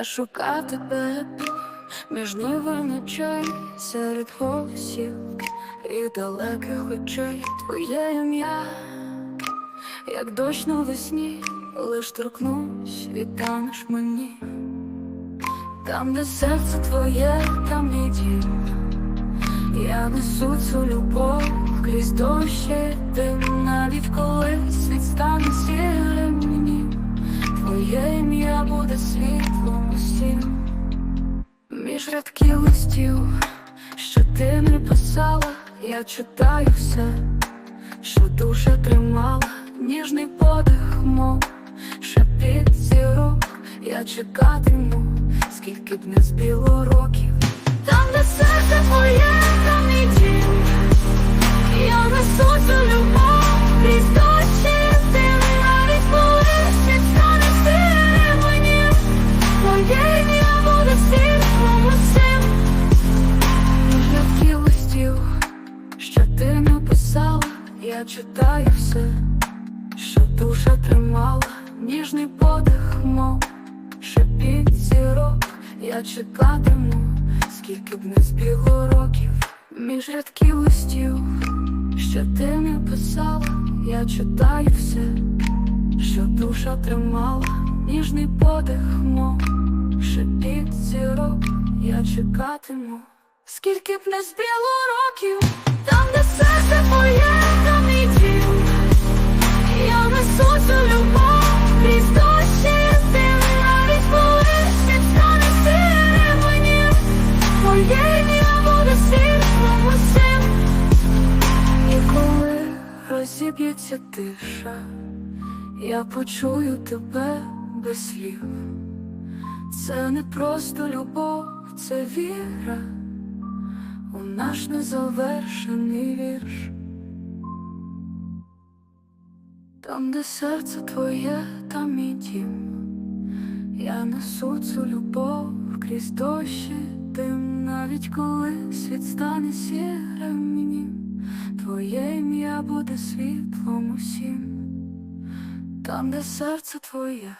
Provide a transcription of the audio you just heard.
Я шукав тебе між ниви ночей серед голосів і далеких очей твоє ім'я, як дощ навесні, лиш торкнусь, відтанеш мені. Там, де серце твоє, там мій дім. Я несу цю любов крізь дощі дим, навіть коли світ стане сірим мені. Твоє ім'я буде світлом усім. Між рядків листів, що ти не писала, я читаю все, що душа тримала, ніжний подих, мов шепіт зірок, я чекатиму, скільки б не збіло років. Там, де серце твоє, Я читаю все, що душа тримала. Ніжний подих, мов шепіт зірок. Я чекатиму, скільки б не збігло років Між рядків листів, що ти не писала, я читаю все, що душа тримала, ніжний подих, мов шепіт зірок, я чекатиму, скільки б не збігло років, там, де серце твоє, розіб'ється тиша. Я почую тебе без слів. Це не просто любов, це віра. У наш незавершений вірш. Там, де серце твоє, там мій дім. Я несу цю любов крізь дощі дим, навіть коли світ стане сірим мені, твоє буде світлом усім, там, де серце твоє.